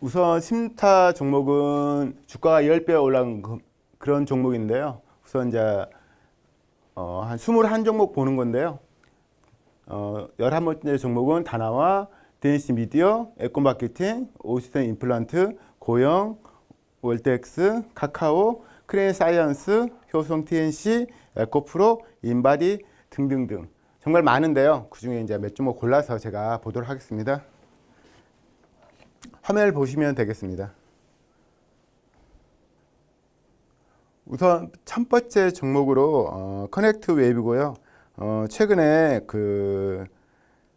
우선 심타 종목은 주가가 10배 올라간 그- 그런 종목인데요. 우선 이제 어, 한 21종목 보는 건데요. 어, 11번째 종목은 다나와, 데니시 미디어, 에코마케팅, 오시스템 임플란트, 고영, 월텍스, 카카오, 크레인 사이언스, 효성 TNC, 에코프로, 인바디 등등등 정말 많은데요. 그 중에 이제 몇 종목 골라서 제가 보도록 하겠습니다. 화면을 보시면 되겠습니다. 우선 첫 번째 종목으로 어, 커넥트 웨이브고요. 어, 최근에 그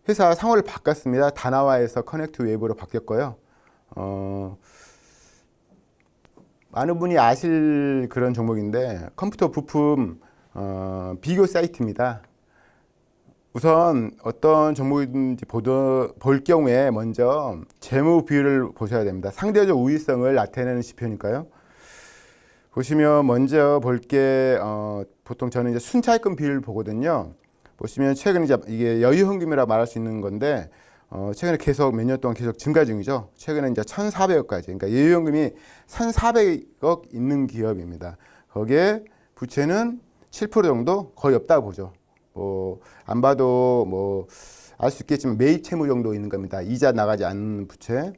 회사 상호를 바꿨습니다. 다나와에서 커넥트 웨이브로 바뀌었고요. 어, 많은 분이 아실 그런 종목인데 컴퓨터 부품 어, 비교 사이트입니다. 우선 어떤 보도, 볼 경우에 먼저 재무 비율을 보셔야 됩니다. 상대적 우위성을 나타내는 지표니까요. 보시면 먼저 볼게 어, 보통 저는 이제 순차익금 비율 보거든요. 보시면 최근 이제 이게 여유 현금이라 말할 수 있는 건데 어, 최근에 계속 몇 년 동안 계속 증가 중이죠. 최근에 이제 1,400억까지. 그러니까 여유 현금이 1,400억 있는 기업입니다. 거기에 부채는 7% 정도 거의 없다고 보죠. 뭐 안 봐도 뭐 알 수 있겠지만 매입 채무 정도 있는 겁니다. 이자 나가지 않는 부채.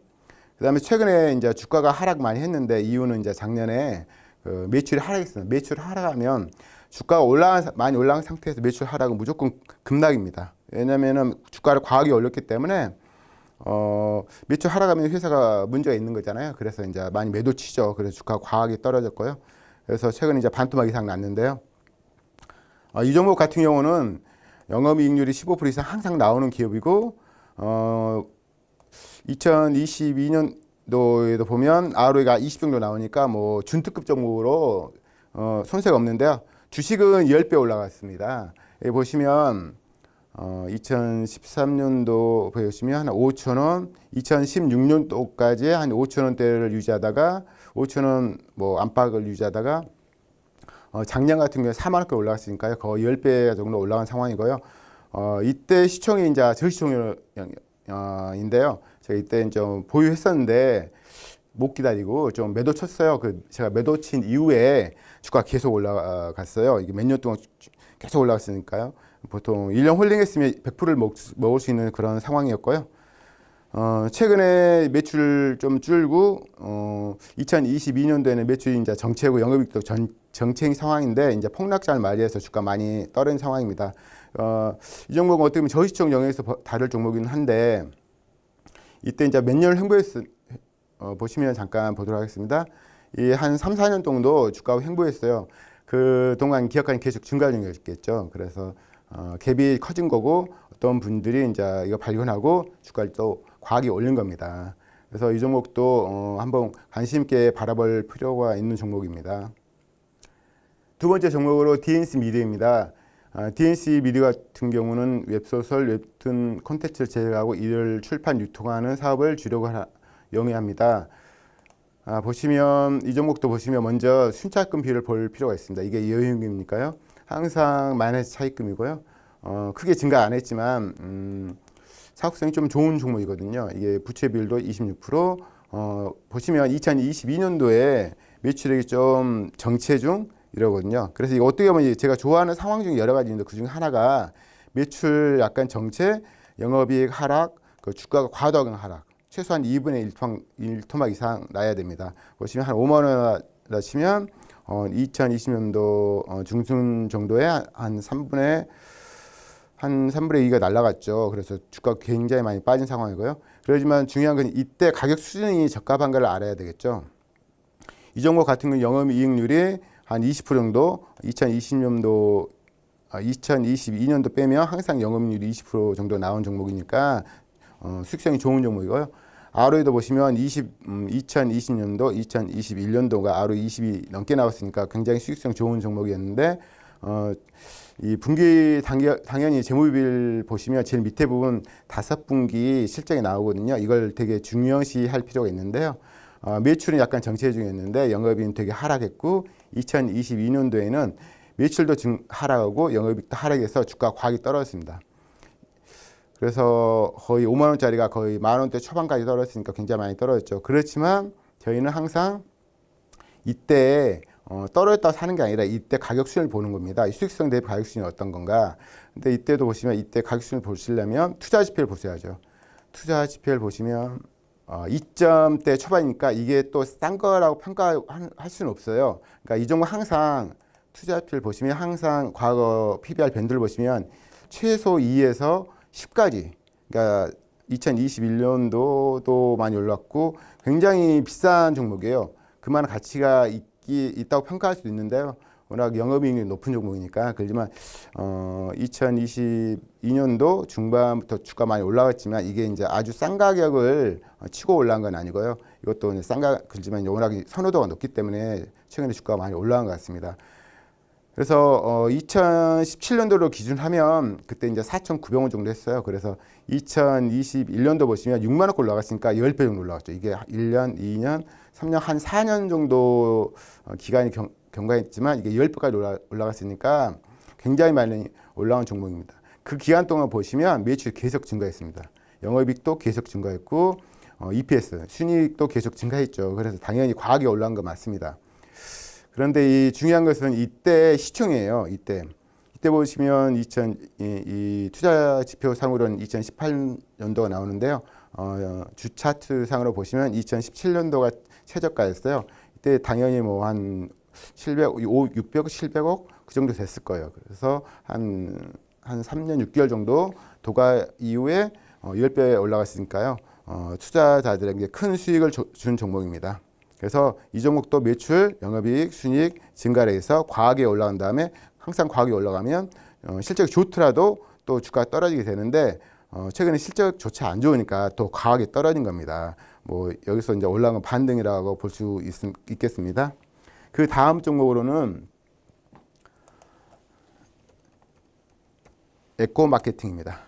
그다음에 최근에 이제 주가가 하락 많이 했는데 이유는 이제 작년에 그 매출이 하락했어요. 매출 하락하면 주가가 올라간 많이 올라간 상태에서 매출 하락은 무조건 급락입니다. 왜냐면은 주가를 과하게 올렸기 때문에 어 매출 하락하면 회사가 문제가 있는 거잖아요. 그래서 이제 많이 매도 치죠. 그래서 주가가 과하게 떨어졌고요. 그래서 최근 이제 반토막 이상 났는데요. 어, 이 종목 같은 경우는 영업이익률이 15% 이상 항상 나오는 기업이고 어 2022년도에도 보면 ROE가 20 정도 나오니까 뭐 준특급 종목으로 어, 손색 없는데요. 주식은 10배 올라갔습니다. 여기 보시면 어, 2013년도 보시면 한 5천 원, 2016년도까지 한 5천 원대를 유지하다가 5천 원 뭐 안팎을 유지하다가 어, 작년 같은 경우에 4만 원까지 올라갔으니까요. 거의 10배 정도 올라간 상황이고요. 어, 이때 시총이 이제 저시총인데요. 제가 이때 좀 보유했었는데 못 기다리고 좀 매도 쳤어요. 그 제가 매도 친 이후에 주가 계속 올라갔어요. 이게 몇 년 동안 계속 올라갔으니까요. 보통 1년 홀딩했으면 100%를 먹, 먹을 수 있는 그런 상황이었고요. 어, 최근에 매출 좀 줄고 어, 2022년도에는 매출이 이제 정체고 영업이익도 전, 정체인 상황인데 이제 폭락장을 맞이해서 주가 많이 떨어진 상황입니다. 어, 이 종목은 어떻게 보면 저시총 영역에서 버- 다를 종목이긴 한데 이때 이제 몇 년을 횡보했 어, 보시면 잠깐 보도록 하겠습니다. 이 한 3, 4년 정도 주가가 횡보했어요. 그 동안 기업가는 계속 증가 중이었겠죠. 그래서 어, 갭이 커진 거고 어떤 분들이 이제 이거 발견하고 주가를 또 과하게 올린 겁니다. 그래서 이 종목도 어, 한번 관심 있게 바라볼 필요가 있는 종목입니다. 두 번째 종목으로 DNC 미디어입니다. 아, DNC 미디어 같은 경우는 웹소설, 웹툰 콘텐츠를 제작하고 이를 출판, 유통하는 사업을 주력을 하, 영위합니다. 아, 보시면 이 종목도 보시면 먼저 순차익금 비율을 볼 필요가 있습니다. 이게 여유임금이니까요. 항상 마이너스 차익금이고요. 어, 크게 증가 안 했지만 음, 사업성이 좀 좋은 종목이거든요. 이게 부채 비율도 26%. 어, 보시면 2022년도에 매출액이 좀 정체 중 이러거든요. 그래서 이거 어떻게 보면 제가 좋아하는 상황 중에 여러 가지 있는데 그 중에 하나가 매출 약간 정체, 영업이익 하락, 그 주가가 과도한 하락. 최소한 2분의 1토막, 1토막 이상 나야 됩니다. 보시면 한 5만 원이라 치면 어, 2020년도 어, 중순 정도에 한, 한 3분의 한 3분의 2가 날라갔죠. 그래서 주가 굉장히 많이 빠진 상황이고요. 그렇지만 중요한 건 이때 가격 수준이 적합한가를 알아야 되겠죠. 이 종목 같은 경우 영업 이익률이 한 20% 정도, 2020년도, 아, 2022년도 빼면 항상 영업률이 20% 정도 나온 종목이니까 어, 수익성이 좋은 종목이고요. ROE도 보시면 20, 음, 2020년도, 2021년도가 ROE 20이 넘게 나왔으니까 굉장히 수익성 좋은 종목이었는데 어, 이 분기 당겨, 당연히 재무비를 보시면 제일 밑에 부분 다섯 분기 실적이 나오거든요. 이걸 되게 중요시 할 필요가 있는데요. 어, 매출은 약간 정체 중이었는데 영업이익은 되게 하락했고 2022년도에는 매출도 증, 하락하고 영업이익도 하락해서 주가 과하게 떨어졌습니다. 그래서 거의 5만 원짜리가 거의 만 원대 초반까지 떨어졌으니까 굉장히 많이 떨어졌죠. 그렇지만 저희는 항상 이때 어, 떨어졌다 사는 게 아니라 이때 가격 수준을 보는 겁니다. 이 수익성 대비 가격 수준이 어떤 건가. 근데 이때도 보시면 이때 가격 수준을 보시려면 투자 지표를 보셔야죠. 투자 지표를 보시면 어, 2점대 초반이니까 이게 또 싼 거라고 평가할 수는 없어요. 그러니까 이 종목 항상 투자 지표를 보시면 항상 과거 PBR 밴드를 보시면 최소 2에서 10까지 그러니까 2021년도도 많이 올랐고 굉장히 비싼 종목이에요. 그만한 가치가 있기 있다고 평가할 수도 있는데요. 워낙 영업이익률이 높은 종목이니까 그렇지만 어 2022년도 중반부터 주가 많이 올라갔지만 이게 이제 아주 싼 가격을 치고 올라간 건 아니고요. 이것도 이제 싼 가, 그렇지만 워낙 선호도가 높기 때문에 최근에 주가가 많이 올라간 것 같습니다. 그래서 어 2017년도로 기준하면 그때 이제 4,900원 정도 했어요. 그래서 2021년도 보시면 6만 원꼴 올라갔으니까 10배 정도 올라갔죠. 이게 1년, 2년, 3년 한 4년 정도 어, 기간이 경, 경과했지만 이게 10배까지 올라, 올라갔으니까 굉장히 많이 올라온 종목입니다. 그 기간 동안 보시면 매출이 계속 증가했습니다. 영업이익도 계속 증가했고 어, EPS, 순이익도 계속 증가했죠. 그래서 당연히 과하게 올라온 거 맞습니다. 그런데 이 중요한 것은 이때 시총이에요. 이때. 이때 보시면 2000, 이, 이 투자 지표 상으로는 2018년도가 나오는데요. 어, 주 차트 상으로 보시면 2017년도가 최저가였어요. 이때 당연히 뭐 한 700, 600억, 700억 그 정도 됐을 거예요. 그래서 한, 한 3년 6개월 정도 도가 이후에 어, 10배 올라갔으니까요. 어, 투자자들에게 큰 수익을 줘, 준 종목입니다. 그래서 이 종목도 매출, 영업이익, 순이익 증가를 해서 과하게 올라간 다음에 항상 과하게 올라가면 어, 실적이 좋더라도 또 주가가 떨어지게 되는데 어, 최근에 실적 좋지 안 좋으니까 또 과하게 떨어진 겁니다. 뭐 여기서 이제 올라간 반등이라고 볼 수 있겠습니다. 그 다음 종목으로는 에코 마케팅입니다.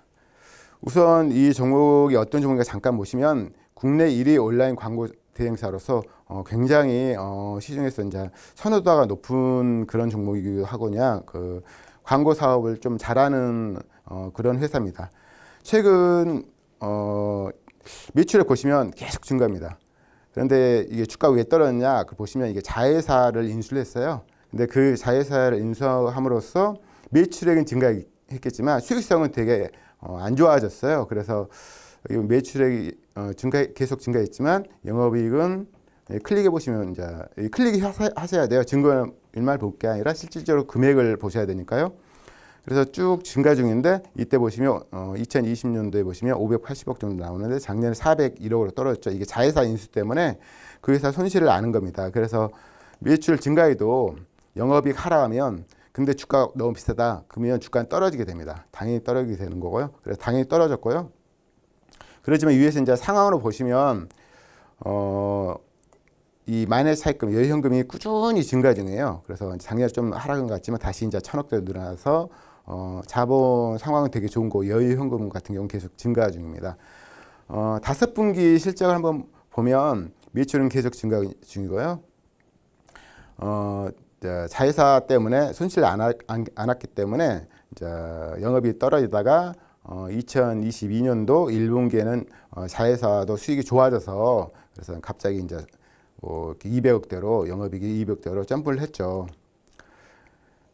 우선 이 종목이 어떤 종목인가 잠깐 보시면 국내 1위 온라인 광고 대행사로서 어, 굉장히 어, 시중에서 이제 선호도가 높은 그런 종목이기도 하고냐 그 광고 사업을 좀 잘하는 어, 그런 회사입니다. 최근 어, 매출을 보시면 계속 증가합니다. 그런데 이게 주가 왜 떨어졌냐? 그 보시면 이게 자회사를 인수를 했어요. 근데 그 자회사를 인수함으로써 매출액은 증가했겠지만 수익성은 되게 어, 안 좋아졌어요. 그래서 매출액이 어, 증가 계속 증가했지만 영업이익은 클릭해 보시면 이제 클릭 하셔야 돼요. 증거일만 볼 게 아니라 실질적으로 금액을 보셔야 되니까요. 그래서 쭉 증가 중인데 이때 보시면 어, 2020년도에 보시면 580억 정도 나오는데 작년에 401억으로 떨어졌죠. 이게 자회사 인수 때문에 그 회사 손실을 아는 겁니다. 그래서 매출 증가해도 영업이익 하락하면 근데 주가 너무 비싸다. 그러면 주가는 떨어지게 됩니다. 당연히 떨어지게 되는 거고요. 그래서 당연히 떨어졌고요. 그렇지만 위에서 이제 상황으로 보시면 어, 이 마이너스 차입금, 여유현금이 꾸준히 증가 중이에요. 그래서 작년에 좀 하락은 같지만 다시 이제 천억대로 늘어나서 어, 자본 상황은 되게 좋은 거 여유 현금 같은 경우는 계속 증가 중입니다. 어, 다섯 분기 실적을 한번 보면 매출은 계속 증가 중이고요. 어, 자회사 때문에 손실 안, 안, 안 왔기 때문에 이제 영업이 떨어지다가 어, 2022년도 1분기에는 어, 자회사도 수익이 좋아져서 그래서 갑자기 이제 뭐 200억대로 영업이익이 200억대로 점프를 했죠.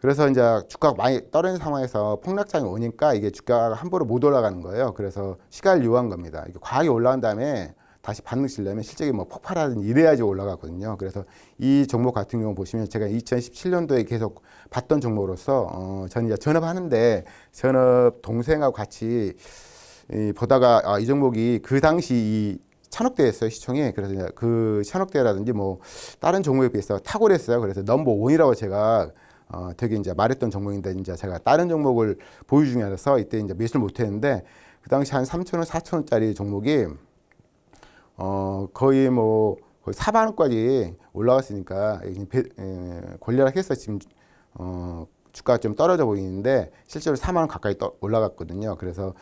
그래서 이제 주가가 많이 떨어진 상황에서 폭락장이 오니까 이게 주가가 함부로 못 올라가는 거예요. 그래서 시간을 요한 겁니다. 이게 과하게 올라간 다음에 다시 반등 치려면 실적이 뭐 폭발하든지 이래야지 올라가거든요. 그래서 이 종목 같은 경우 보시면 제가 2017년도에 계속 봤던 종목으로서 어, 저는 이제 전업하는데 전업 동생하고 같이 이, 보다가 아, 이 종목이 그 당시 이 천억대였어요 시총이 그래서 그 천억대라든지 뭐 다른 종목에 비해서 탁월했어요. 그래서 넘버 원이라고 제가 어, 되게 이제 말했던 종목인데 이제 제가 다른 종목을 보유 중이라서 이때 이제 매수를 못했는데 그 당시 한 3천 원, 4천 원짜리 종목이 어, 거의 뭐 거의 4만 원까지 올라갔으니까 권리락해서 지금 어, 주가가 좀 떨어져 보이는데 실제로 4만 원 가까이 떠, 올라갔거든요. 그래서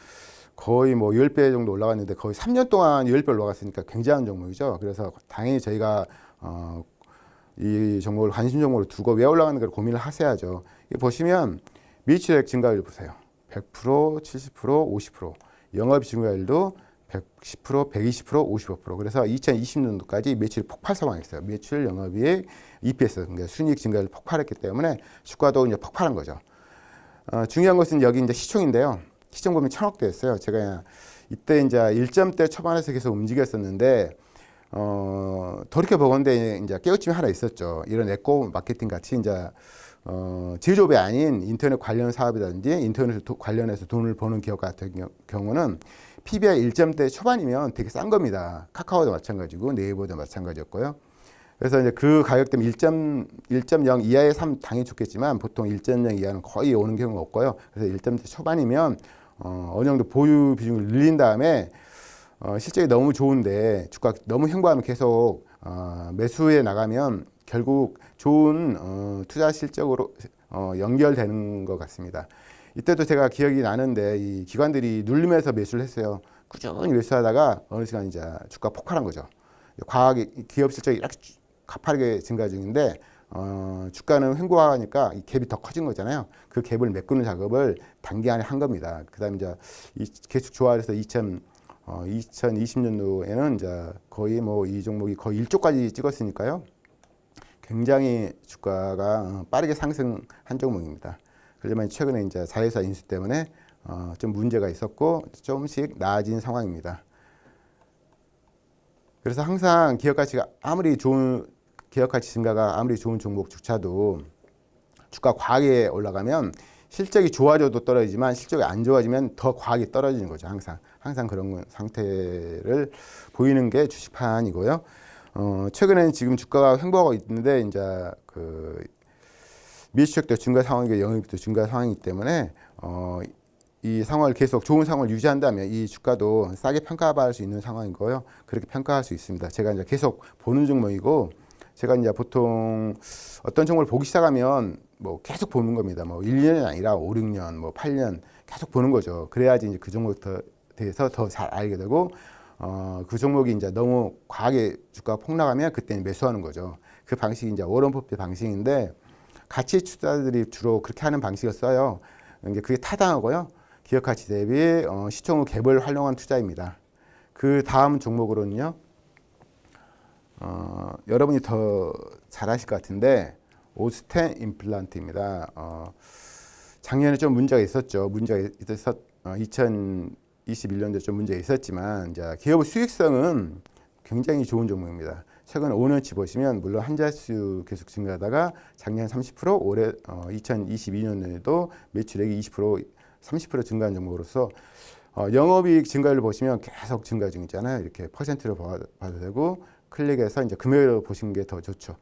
거의 뭐 10배 정도 올라갔는데 거의 3년 동안 10배 올라갔으니까 굉장한 종목이죠. 그래서 당연히 저희가 어, 이 종목을 관심 종목으로 두고 왜 올라가는 걸 고민을 하셔야죠. 보시면 미추액 증가율 보세요. 100%, 70%, 50%. 영업 증가율도 110%, 120%, 55%. 그래서 2020년도까지 매출이 폭발 상황이었어요. 매출, 영업이익, EPS, 그러니까 순이익 증가율 폭발했기 때문에 주가도 이제 폭발한 거죠. 어, 중요한 것은 여기 이제 시총인데요. 시총 보면 천억대였어요. 제가 이때 이제 1점대 초반에서 계속 움직였었는데 어, 돌이켜 보건데 이제 깨우침이 하나 있었죠. 이런 에코 마케팅 같이 이제 어, 제조업이 아닌 인터넷 관련 사업이라든지 인터넷 도, 관련해서 돈을 버는 기업 같은 경- 경우는 PBR 1점대 초반이면 되게 싼 겁니다. 카카오도 마찬가지고 네이버도 마찬가지였고요. 그래서 이제 그 가격 때문에 1점, 1.0 이하의 3 당연히 좋겠지만 보통 1.0 이하는 거의 오는 경우가 없고요. 그래서 1점대 초반이면 어, 어느 정도 보유 비중을 늘린 다음에 어, 실적이 너무 좋은데 주가 너무 횡보하면 계속 어, 매수에 나가면 결국 좋은 어, 투자 실적으로 어, 연결되는 것 같습니다. 이때도 제가 기억이 나는데 이 기관들이 눌리면서 매수를 했어요. 꾸준히 매수하다가 어느 시간 이제 주가 폭발한 거죠. 과학 기업 실적이 이렇게 쭉 가파르게 증가 중인데 어, 주가는 횡보하니까 이 갭이 더 커진 거잖아요. 그 갭을 메꾸는 작업을 단기간에 한 겁니다. 그다음에 이제 이 계속 조화해서 2000 어, 2020년도에는 이제 거의 뭐 이 종목이 거의 1조까지 찍었으니까요. 굉장히 주가가 어, 빠르게 상승한 종목입니다. 그렇지만 최근에 이제 자회사 인수 때문에 어, 좀 문제가 있었고 조금씩 나아진 상황입니다. 그래서 항상 기업 가치가 아무리 좋은 기업 가치 증가가 아무리 좋은 종목조차도 주가 과하게 올라가면 실적이 좋아져도 떨어지지만 실적이 안 좋아지면 더 과하게 떨어지는 거죠. 항상 항상 그런 건- 상태를 보이는 게 주식판이고요. 어, 최근에는 지금 주가가 횡보하고 있는데 이제 그 미수적도 증가 상황이고 영업도 증가 상황이기 때문에 어, 이 상황을 계속 좋은 상황을 유지한다면 이 주가도 싸게 평가받을 수 있는 상황이고요. 그렇게 평가할 수 있습니다. 제가 이제 계속 보는 종목이고 제가 이제 보통 어떤 종목을 보기 시작하면 뭐 계속 보는 겁니다. 뭐 1년이 아니라 5, 6년, 뭐 8년 계속 보는 거죠. 그래야지 이제 그 종목에 대해서 더 잘 알게 되고 어, 그 종목이 이제 너무 과하게 주가가 폭락하면 그때는 매수하는 거죠. 그 방식이 이제 워런 버핏 방식인데 가치 투자들이 주로 그렇게 하는 방식을 써요. 이제 그게 타당하고요. 기업 가치 대비 어, 시총 후 갭을 활용한 투자입니다. 그 다음 종목으로는요. 어, 여러분이 더 잘하실 것 같은데 오스텐 임플란트입니다. 어, 작년에 좀 문제가 있었죠. 문제가 있었 어, 2021년도에 좀 문제가 있었지만 이제 기업의 수익성은 굉장히 좋은 종목입니다. 최근 5년치 보시면 물론 한 자 수 계속 증가하다가 작년 30% 올해 어, 2022년에도 매출액이 20% 30% 증가한 종목으로서 어, 영업이익 증가율을 보시면 계속 증가 중이잖아요. 이렇게 퍼센트로 봐- 봐도 되고 클릭해서 이제 금액으로 보시는 게 더 좋죠.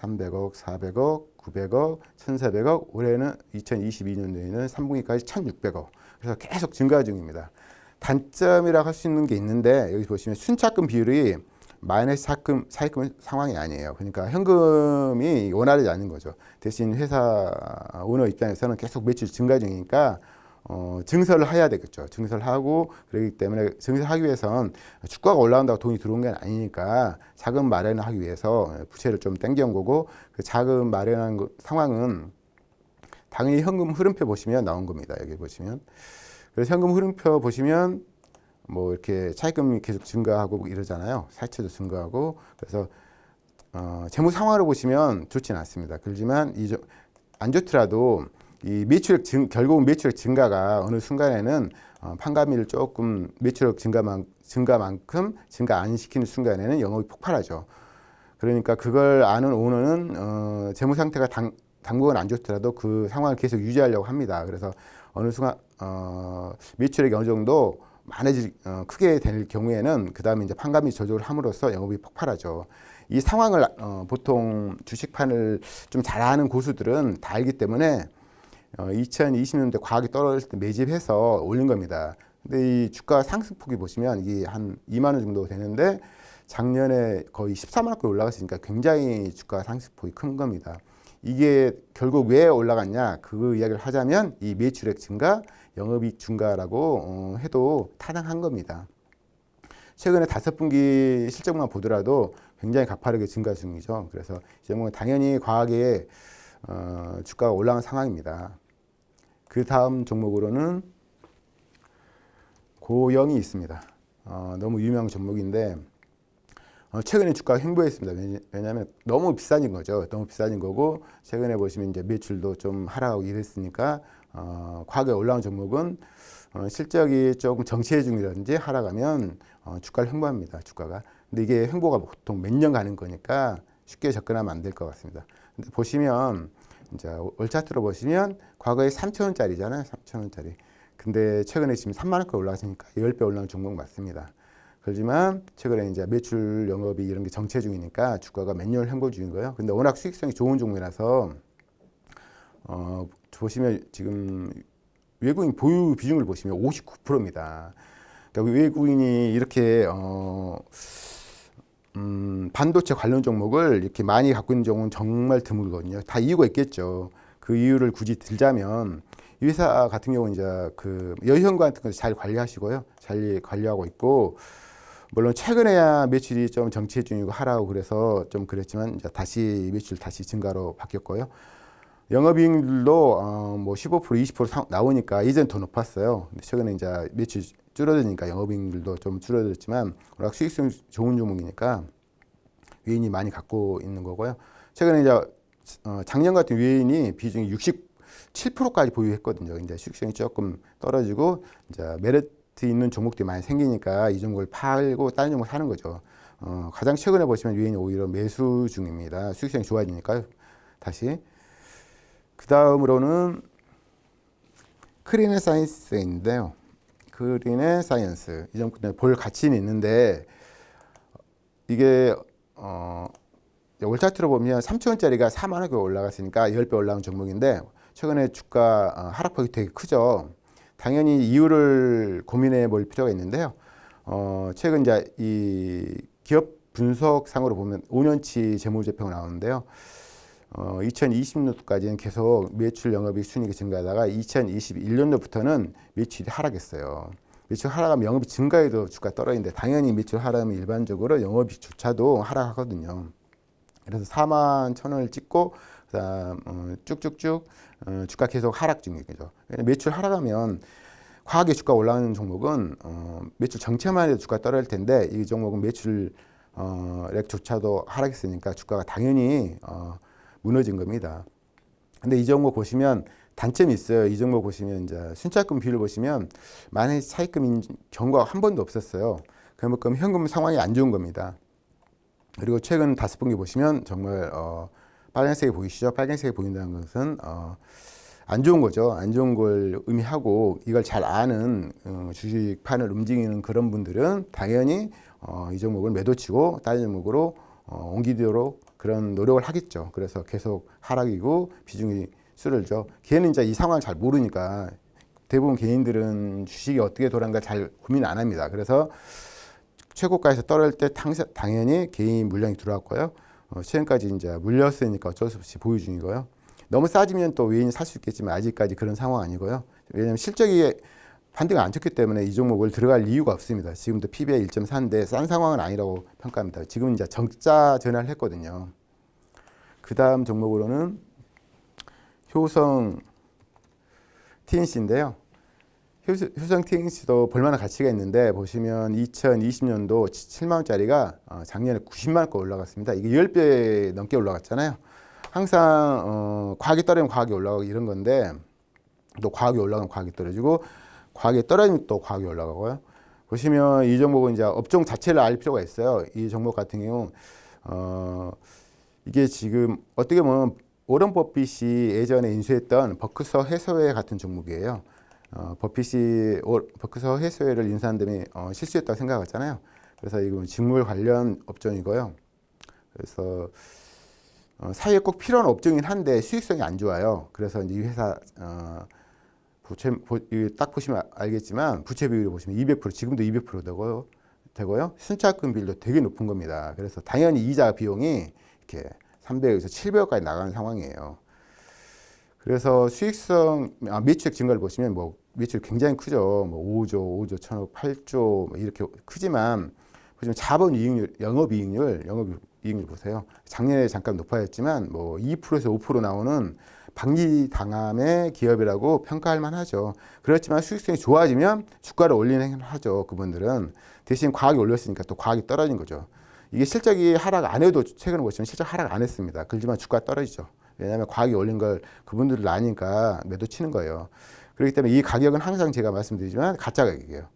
300억, 400억, 900억, 1,400억, 올해는 2022년도에는 3분기까지 1,600억. 그래서 계속 증가 중입니다. 단점이라고 할 수 있는 게 있는데 여기 보시면 순차금 비율이 마이너스 차금, 차입금 상황이 아니에요. 그러니까 현금이 원활하지 않은 거죠. 대신 회사 오너 입장에서는 계속 매출 증가 중이니까 어, 증설을 해야 되겠죠. 증설을 하고 그러기 때문에 증설하기 위해선 주가가 올라온다고 돈이 들어온 게 아니니까 자금 마련을 하기 위해서 부채를 좀 땡겨온 거고 그 자금 마련한 거- 상황은 당연히 현금 흐름표 보시면 나온 겁니다. 여기 보시면 그래서 현금 흐름표 보시면 뭐 이렇게 차입금이 계속 증가하고 이러잖아요. 사채도 증가하고 그래서 어, 재무 상황으로 보시면 좋지는 않습니다. 그렇지만 이 안 좋더라도 이 매출액 증, 결국은 매출액 증가가 어느 순간에는 어, 판가미를 조금 매출액 증가만 증가만큼 증가 안 시키는 순간에는 영업이 폭발하죠. 그러니까 그걸 아는 오너는 어, 재무 상태가 당, 당국은 안 좋더라도 그 상황을 계속 유지하려고 합니다. 그래서 어느 순간 어, 매출액이 어느 정도 많아질 어, 크게 될 경우에는 그 다음에 이제 판가미 조절을 함으로써 영업이 폭발하죠. 이 상황을 어, 보통 주식판을 좀 잘아는 고수들은 다 알기 때문에 어, 2020년대 과하게 떨어질 때 매집해서 올린 겁니다. 근데 이 주가 상승폭이 보시면 이게 한 2만 원 정도 되는데 작년에 거의 14만 원까지 올라갔으니까 굉장히 주가 상승폭이 큰 겁니다. 이게 결국 왜 올라갔냐 그 이야기를 하자면 이 매출액 증가, 영업이익 증가라고 어, 해도 타당한 겁니다. 최근에 다섯 분기 실적만 보더라도 굉장히 가파르게 증가 중이죠. 그래서 이 종목은 당연히 과하게 어, 주가가 올라간 상황입니다. 그 다음 종목으로는 고영이 있습니다. 어, 너무 유명한 종목인데 어, 최근에 주가가 횡보했습니다. 왜냐- 왜냐하면 너무 비싸진 거죠. 너무 비싸진 거고 최근에 보시면 이제 매출도 좀 하락하고 이랬으니까 어, 과거에 올라온 종목은 어, 실적이 조금 정체 중이라든지 하락하면 어, 주가를 횡보합니다. 주가가. 근데 이게 횡보가 보통 몇 년 가는 거니까 쉽게 접근하면 안 될 것 같습니다. 근데 보시면 이제 월 차트로 보시면 과거에 3천 원짜리잖아요. 3천 원짜리. 근데 최근에 지금 3만 원까지 올라갔으니까 10배 올라온 종목 맞습니다. 그렇지만 최근에 이제 매출 영업이 이런 게 정체 중이니까 주가가 몇 년을 횡보 중인 거예요. 근데 워낙 수익성이 좋은 종목이라서 어, 보시면 지금 외국인 보유 비중을 보시면 59%입니다. 그러니까 외국인이 이렇게 어, 음, 반도체 관련 종목을 이렇게 많이 갖고 있는 종목은 정말 드물거든요. 다 이유가 있겠죠. 그 이유를 굳이 들자면 이 회사 같은 경우는 이제 그 여현 같은 거 잘 관리하시고요. 잘 관리하고 있고 물론 최근에야 매출이 좀 정체 중이고 하라고 그래서 좀 그랬지만 이제 다시 매출 다시 증가로 바뀌었고요. 영업이익률도 어, 뭐15% 20% 상, 나오니까 이전 더 높았어요. 근데 최근에 이제 매출 줄어드니까 영업이익률도 좀 줄어들었지만 워낙 수익성 좋은 종목이니까 외인이 많이 갖고 있는 거고요. 최근에 이제 어, 작년 같은 외인이 비중이 67%까지 보유했거든요. 이제 수익성이 조금 떨어지고 이제 메리트 있는 종목들이 많이 생기니까 이 종목을 팔고 다른 종목 사는 거죠. 어, 가장 최근에 보시면 외인이 오히려 매수 중입니다. 수익성이 좋아지니까 다시 그 다음으로는 크리네 사이언스인데요. 크리네 사이언스 이 정도는 볼 가치는 있는데 이게 어, 월 차트로 보면 3천원짜리가 4만 원에 올라갔으니까 10배 올라온 종목인데 최근에 주가 어, 하락폭이 되게 크죠. 당연히 이유를 고민해 볼 필요가 있는데요. 어, 최근 이제 이 기업 분석상으로 보면 5년치 재무제표가 나오는데요. 어, 2020년도까지는 계속 매출 영업이익 순이익이 증가하다가 2021년도부터는 매출이 하락했어요. 매출 하락하면 영업이 증가해도 주가 떨어지는데 당연히 매출 하락하면 일반적으로 영업이익조차도 하락하거든요. 그래서 4만 천 원을 찍고 그다음 어, 쭉쭉쭉 어, 주가 계속 하락 중이죠. 매출 하락하면 과하게 주가 올라가는 종목은 어, 매출 정체만 해도 주가 떨어질 텐데 이 종목은 매출 어, 렉조차도 하락했으니까 주가가 당연히 어, 무너진 겁니다. 근데 이 종목 보시면 단점이 있어요. 이 종목 보시면 이제 순차금 비율 보시면 만회 차익금인 경우가 한 번도 없었어요. 그만큼 현금 상황이 안 좋은 겁니다. 그리고 최근 다섯 분기 보시면 정말 어, 빨간색이 보이시죠? 빨간색이 보인다는 것은 어, 안 좋은 거죠. 안 좋은 걸 의미하고 이걸 잘 아는 어, 주식판을 움직이는 그런 분들은 당연히 어, 이 종목을 매도치고 다른 종목으로 어, 옮기도록 그런 노력을 하겠죠. 그래서 계속 하락이고 비중이 줄어들죠. 걔는 이제 이 상황을 잘 모르니까 대부분 개인들은 주식이 어떻게 돌아가는가 잘 고민 안 합니다. 그래서 최고가에서 떨어질 때 당연히 개인 물량이 들어왔고요. 어, 최근까지 이제 물렸으니까 어쩔 수 없이 보유 중이고요. 너무 싸지면 또 외인이 살 수 있겠지만 아직까지 그런 상황 아니고요. 왜냐하면 실적이 반등이 안 좋기 때문에 이 종목을 들어갈 이유가 없습니다. 지금도 PBR 1.4인데 싼 상황은 아니라고 평가합니다. 지금 이제 정자 전환을 했거든요. 그 다음 종목으로는 효성 TNC인데요. 효성 TNC도 볼만한 가치가 있는데 보시면 2020년도 7만 원짜리가 어, 작년에 90만 원까지 올라갔습니다. 이게 10배 넘게 올라갔잖아요. 항상 어, 과학이 떨어지면 과학이 올라가고 이런 건데 또 과학이 올라가면 과학이 떨어지고 과학이 떨어지면 또 과학이 올라가고요. 보시면 이 종목은 이제 업종 자체를 알 필요가 있어요. 이 종목 같은 경우 어, 이게 지금 어떻게 보면 오런 버핏이 예전에 인수했던 버크서 해서회 같은 종목이에요. 어, 버핏이 오- 버크서 해서회를 인수한 다음에 어, 실수했다고 생각했잖아요. 그래서 이건 직물 관련 업종이고요. 그래서 어, 사회에 꼭 필요한 업종이긴 한데 수익성이 안 좋아요. 그래서 이 회사 어, 부채 보, 이딱 보시면 알겠지만 부채 비율을 보시면 200% 지금도 200% 되고요. 되고요. 순차금 비율도 되게 높은 겁니다. 그래서 당연히 이자 비용이 이렇게 300에서 700억까지 나가는 상황이에요. 그래서 수익성 아, 매출액 증가를 보시면 뭐 매출 굉장히 크죠. 뭐 5조, 5조, 1천억, 8조 뭐 이렇게 크지만 보시면 자본 이익률, 영업 이익률, 영업 이익률 보세요. 작년에 잠깐 높아졌지만 뭐 2%에서 5% 나오는 방리 당함의 기업이라고 평가할 만하죠. 그렇지만 수익성이 좋아지면 주가를 올리는 행위를 하죠. 그분들은 대신 과학이 올렸으니까 또 과학이 떨어진 거죠. 이게 실적이 하락 안 해도 최근에 보시면 실적 하락 안 했습니다. 그렇지만 주가 떨어지죠. 왜냐하면 과학이 올린 걸 그분들을 아니까 매도 치는 거예요. 그렇기 때문에 이 가격은 항상 제가 말씀드리지만 가짜 가격이에요.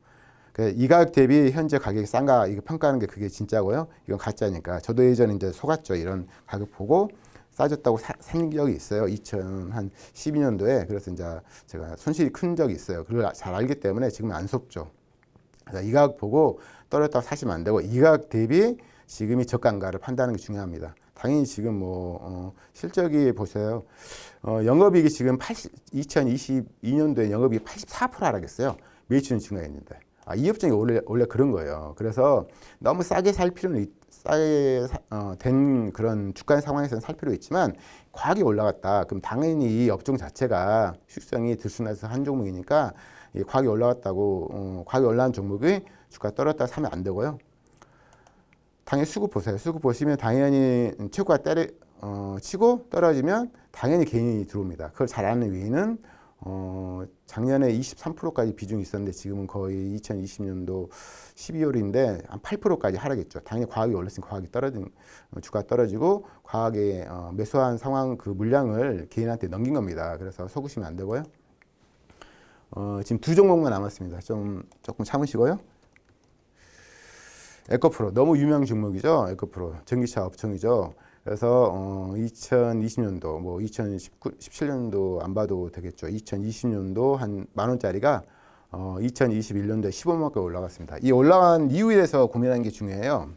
그이 가격 대비 현재 가격이 싼가 이거 평가하는 게 그게 진짜고요. 이건 가짜니까. 저도 예전에 이제 속았죠. 이런 가격 보고 싸졌다고 사, 산 적이 있어요. 2012년도에 그래서 이제 제가 손실이 큰 적이 있어요. 그걸 잘 알기 때문에 지금 안 속죠. 그래서 이 가격 보고 떨어졌다고 사시면 안 되고 이 가격 대비 지금이 저가인가를 판단하는 게 중요합니다. 당연히 지금 뭐 어, 실적이 보세요. 어, 영업이익이 지금 80, 2022년도에 영업이익 84% 하락했어요. 매출은 증가했는데. 아, 이 업종이 원래, 원래 그런 거예요. 그래서 너무 싸게 살 필요는 사, 어, 된 그런 주가 상황에서는 살 필요 있지만 과하게 올라갔다. 그럼 당연히 이 업종 자체가 수익성이 들쑥날쑥 한 종목이니까 이 과하게 올라갔다고 어, 과하게 올라간 종목이 주가 떨어졌다 사면 안 되고요. 당연히 수급 보세요. 수급 보시면 당연히 최고가 때려 어, 치고 떨어지면 당연히 개인이 들어옵니다. 그걸 잘 아는 위인은 어, 작년에 23%까지 비중이 있었는데 지금은 거의 2020년도 12월인데 한 8%까지 하락했죠. 당연히 과학이 올랐으니까 과학이 떨어진 어, 주가 떨어지고 과학에 어, 매수한 상황 그 물량을 개인한테 넘긴 겁니다. 그래서 속으시면 안 되고요. 어, 지금 두 종목만 남았습니다. 좀 조금 참으시고요. 에코프로 너무 유명 종목이죠. 에코프로 전기차 업종이죠. 그래서 어, 2020년도 뭐 2017년도 안 봐도 되겠죠. 2020년도 한 만 원짜리가 어, 2021년도에 15만 원까지 올라갔습니다. 이 올라간 이유에 대해서 고민하는 게 중요해요.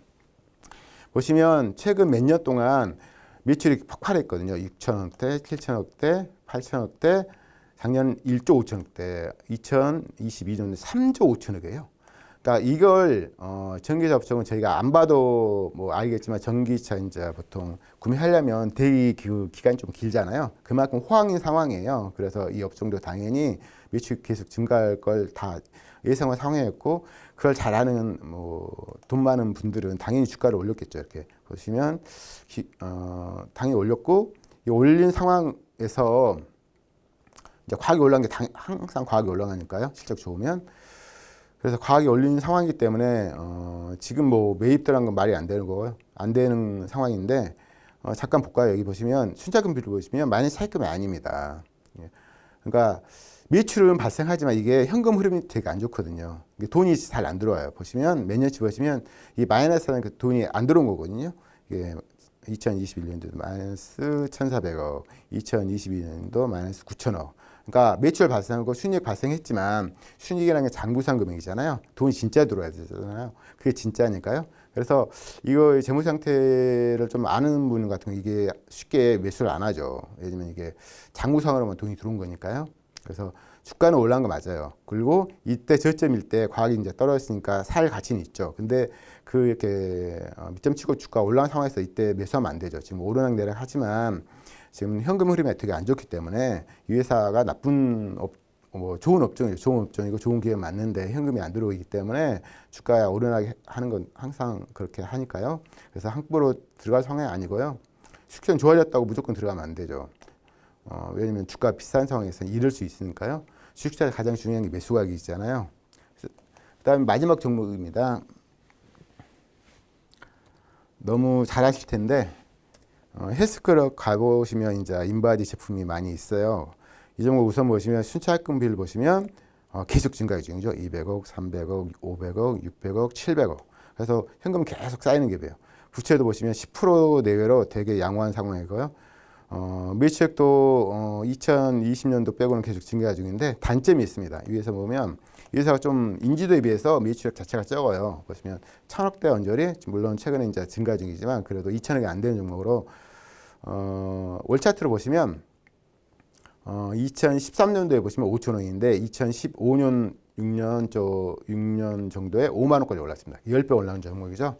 보시면 최근 몇 년 동안 매출이 폭발했거든요. 6천억대, 7천억대, 8천억대, 작년 1조 5천억대, 2022년에 3조 5천억이에요. 그러니까 이걸 어, 전기차 업종은 저희가 안 봐도 뭐 알겠지만 전기차 이제 보통 구매하려면 대기 그 기간이 좀 길잖아요. 그만큼 호황인 상황이에요. 그래서 이 업종도 당연히 매출 계속 증가할 걸 다 예상을 상회했고 그걸 잘 아는 뭐 돈 많은 분들은 당연히 주가를 올렸겠죠. 이렇게 보시면 기, 어, 당연히 올렸고 이 올린 상황에서 이제 과학이 올라간 게 당, 항상 과학이 올라가니까요. 실적 좋으면 그래서 과학이 올린 상황이기 때문에 어, 지금 뭐 매입 들어간 건 말이 안 되는 거고요. 안 되는 상황인데 어, 잠깐 볼까요? 여기 보시면 순자금비를 보시면 마이너스 차입금이 아닙니다. 예. 그러니까 매출은 발생하지만 이게 현금 흐름이 되게 안 좋거든요. 돈이 잘 안 들어와요. 보시면 몇 년치 보시면 이 마이너스라는 그 돈이 안 들어온 거거든요. 이게 2021년도 마이너스 1,400억, 2022년도 마이너스 9천억. 그러니까 매출 발생하고 순이익 발생했지만 순이익이라는 게 장부상 금액이잖아요. 돈이 진짜 들어야 되잖아요. 그게 진짜니까요. 그래서 이거 재무 상태를 좀 아는 분 같은 거 이게 쉽게 매수를 안 하죠. 예를 들면 이게 장부상으로만 돈이 들어온 거니까요. 그래서 주가는 올라간 거 맞아요. 그리고 이때 저점일 때 과학이 이제 떨어졌으니까 살 가치는 있죠. 근데 그 이렇게 어, 밑점 치고 주가 올라간 상황에서 이때 매수하면 안 되죠. 지금 오르락 내리락 하지만 지금 현금 흐름이 되게 안 좋기 때문에 이 회사가 나쁜 업, 뭐 좋은 업종이죠. 좋은 업종이고 좋은 기회 맞는데 현금이 안 들어오기 때문에 주가가 오르나게 하는 건 항상 그렇게 하니까요. 그래서 함부로 들어갈 상황이 아니고요. 수익성 좋아졌다고 무조건 들어가면 안 되죠. 어, 왜냐면 주가 비싼 상황에서 잃을 수 있으니까요. 주식자의 가장 중요한 게 매수 가격이잖아요. 그다음에 마지막 종목입니다. 너무 잘 아실 텐데 어, 헬스클럽 가보시면 이제 인바디 제품이 많이 있어요. 이 종목 우선 보시면 순차익금비를 보시면 어, 계속 증가 중이죠. 200억, 300억, 500억, 600억, 700억. 그래서 현금 계속 쌓이는 게 돼요. 부채도 보시면 10% 내외로 되게 양호한 상황이고요. 어, 매출액도 어, 2020년도 빼고는 계속 증가 중인데 단점이 있습니다. 위에서 보면 이 회사가 좀 인지도에 비해서 매출액 자체가 적어요. 보시면 천억대 언저리 물론 최근에 이제 증가 중이지만 그래도 2천억이 안 되는 종목으로 어, 월 차트로 보시면 어, 2013년도에 보시면 5천 원인데 2015년 6년 저 6년 정도에 5만 원까지 올랐습니다. 10배 올라온 종목이죠.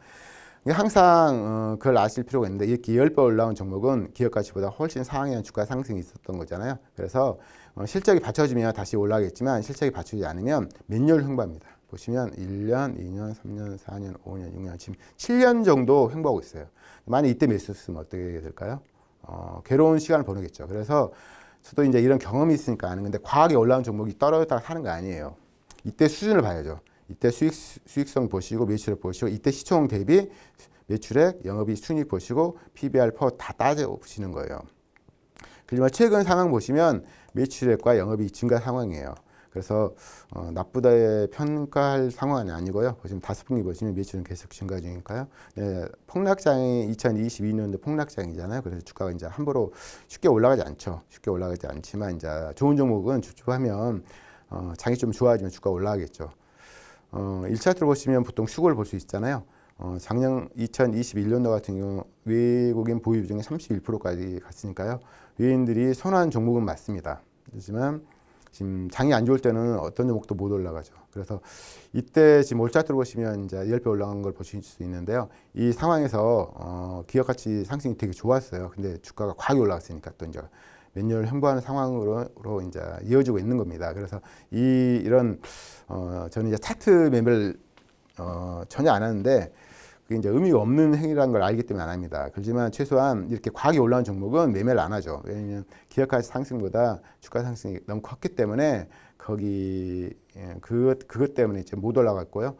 항상 어, 그걸 아실 필요가 있는데 이렇게 10배 올라온 종목은 기업 가치보다 훨씬 상향한 주가 상승이 있었던 거잖아요. 그래서 어, 실적이 받쳐지면 다시 올라가겠지만 실적이 받쳐지지 않으면 몇년 횡보합니다. 보시면 1년, 2년, 3년, 4년, 5년, 6년, 지금 7년 정도 횡보하고 있어요. 만약 이때 매수했으면 어떻게 될까요? 어, 괴로운 시간을 보내겠죠. 그래서 저도 이제 이런 경험이 있으니까 아는 건데 과하게 올라온 종목이 떨어졌다가 사는 거 아니에요. 이때 수준을 봐야죠. 이때 수익 수익성 보시고 매출액 보시고 이때 시총 대비 매출액, 영업이익, 순익 보시고 PBR 퍼 다 따져 보시는 거예요. 그지만 최근 상황 보시면 매출액과 영업이익 증가 상황이에요. 그래서 어, 나쁘다에 평가할 상황은 아니고요. 보시면 다섯 분기 보시면 매출은 계속 증가 중이니까요. 네, 폭락장이 2022년도 폭락장이잖아요. 그래서 주가가 이제 함부로 쉽게 올라가지 않죠. 쉽게 올라가지 않지만 이제 좋은 종목은 주주하면 어, 장이 좀 좋아지면 주가 올라가겠죠. 어, 1차트로 보시면 보통 수급을 볼 수 있잖아요. 어, 작년 2021년도 같은 경우 외국인 보유 중에 31%까지 갔으니까요. 외인들이 선호한 종목은 맞습니다. 하지만 지금 장이 안 좋을 때는 어떤 종목도 못 올라가죠. 그래서 이때 지금 올차트로 보시면 이제 10배 올라간 걸 보실 수 있는데요. 이 상황에서 어, 기업 가치 상승이 되게 좋았어요. 근데 주가가 과하게 올라갔으니까 또 이제 몇 년을 횡보하는 상황으로 이제 이어지고 있는 겁니다. 그래서 이 이런 어, 저는 이제 차트 매매를 어, 전혀 안 하는데 그게 이제 의미가 없는 행위라는 걸 알기 때문에 안 합니다. 그렇지만 최소한 이렇게 과하게 올라온 종목은 매매를 안 하죠. 왜냐하면 기업 가치 상승보다 주가 상승이 너무 컸기 때문에 거기 예, 그것 때문에 이제 못 올라갔고요.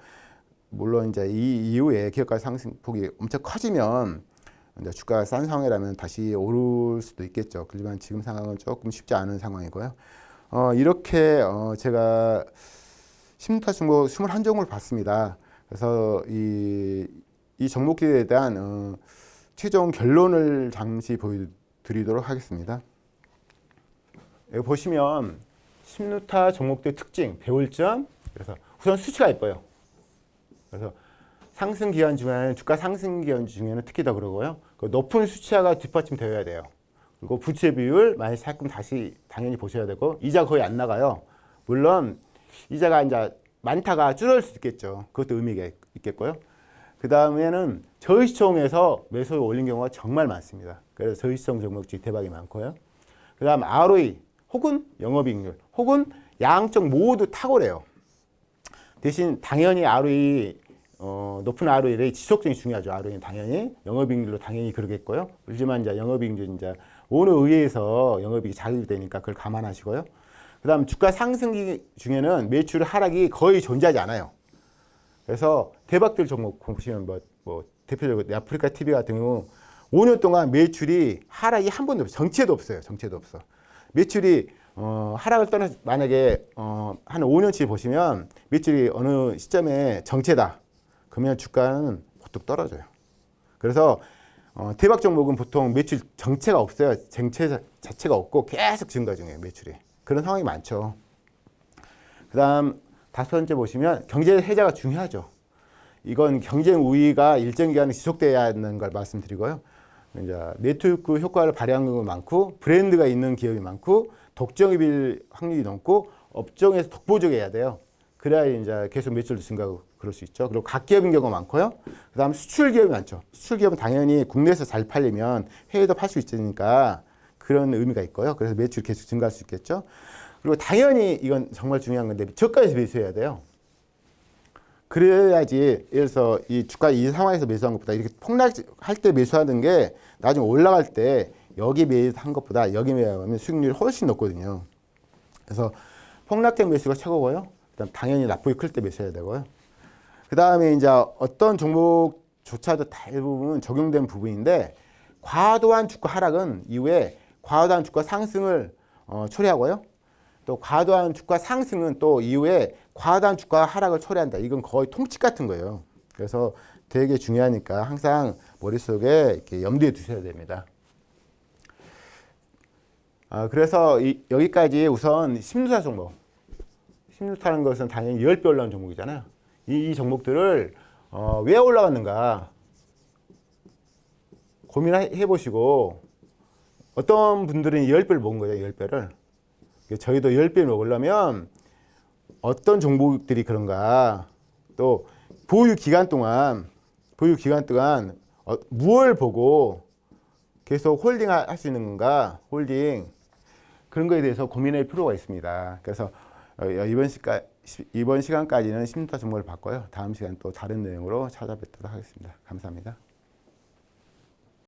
물론 이제 이 이후에 기업 가치 상승폭이 엄청 커지면 이제 주가가 싼 상황이라면 다시 오를 수도 있겠죠. 그렇지만 지금 상황은 조금 쉽지 않은 상황이고요. 어, 이렇게 어, 제가 심타 종목 21종목을 봤습니다. 그래서 이, 이 종목들에 대한 어, 최종 결론을 잠시 보여드리도록 하겠습니다. 여기 보시면 심루타 종목들 특징, 배울 점. 그래서 우선 수치가 예뻐요. 그래서 상승 기간 중에는 주가 상승 기간 중에는 특히 더 그러고요. 그 높은 수치화가 뒷받침되어야 돼요. 그리고 부채 비율 많이 살금 다시 당연히 보셔야 되고 이자 거의 안 나가요. 물론 이자가 이제 많다가 줄어들 수 있겠죠. 그것도 의미가 있겠고요. 그 다음에는 저시총에서 매수를 올린 경우가 정말 많습니다. 그래서 저시총 종목들이 대박이 많고요. 그 다음 ROE 혹은 영업이익률 혹은 양쪽 모두 탁월해요. 대신 당연히 ROE 어, 높은 ROE의 지속성이 중요하죠. ROE는 당연히 영업이익률로 당연히 그러겠고요. 하지만 이제 영업이익률 이제 어느 의회에서 영업이익이 자극이 되니까 그걸 감안하시고요. 그 다음 주가 상승기 중에는 매출 하락이 거의 존재하지 않아요. 그래서 대박들 종목 보시면 뭐, 뭐 대표적으로 아프리카 TV 같은 경우 5년 동안 매출이 하락이 한 번도 없어요. 정체도 없어요. 정체도 없어. 매출이 어, 하락을 떠나 만약에 어, 한 5년치 보시면 매출이 어느 시점에 정체다. 그러면 주가는 보통 떨어져요. 그래서 어, 대박 종목은 보통 매출 정체가 없어요. 정체 자체가 없고 계속 증가 중이에요. 매출이. 그런 상황이 많죠. 그 다음 다섯 번째 보시면 경제 해자가 중요하죠. 이건 경쟁 우위가 일정 기간 지속돼야 하는 걸 말씀드리고요. 이제 네트워크 효과를 발휘하는 거 많고 브랜드가 있는 기업이 많고 독점일 확률이 높고 업종에서 독보적이어야 돼요. 그래야 이제 계속 매출도 증가하고 그럴 수 있죠. 그리고 각 기업인 경우가 많고요. 그다음 수출 기업이 많죠. 수출 기업은 당연히 국내에서 잘 팔리면 해외도 팔 수 있으니까 그런 의미가 있고요. 그래서 매출 계속 증가할 수 있겠죠. 그리고 당연히 이건 정말 중요한 건데 저가에서 매수해야 돼요. 그래야지 예를 들어서 이 주가 이 상황에서 매수한 것보다 이렇게 폭락할 때 매수하는 게 나중에 올라갈 때 여기 매수한 것보다 여기 매수하면 수익률이 훨씬 높거든요. 그래서 폭락된 매수가 최고고요. 그다음 당연히 납부이 클 때 매수해야 되고요. 그 다음에 이제 어떤 종목조차도 대부분 적용된 부분인데 과도한 주가 하락은 이후에 과도한 주가 상승을 어, 초래하고요. 또 과도한 주가 상승은 또 이후에 과도한 주가 하락을 초래한다. 이건 거의 통칙 같은 거예요. 그래서 되게 중요하니까 항상 머릿속에 이렇게 염두에 두셔야 됩니다. 아, 그래서 이, 여기까지 우선 심리사 종목. 심리사라는 것은 당연히 10배 올라온 종목이잖아요. 이, 이 종목들을 어, 왜 올라갔는가 고민해 보시고 어떤 분들은 10배를 먹은 거예요. 10배를. 저희도 10배 먹으려면 어떤 종목들이 그런가 또 보유 기간 동안 보유 기간 동안 어, 무엇을 보고 계속 홀딩 할 수 있는 건가 홀딩 그런 거에 대해서 고민할 필요가 있습니다. 그래서 어, 이번 시간 이번 시간까지는 심타 정보를 받고요. 다음 시간 또 다른 내용으로 찾아뵙도록 하겠습니다. 감사합니다.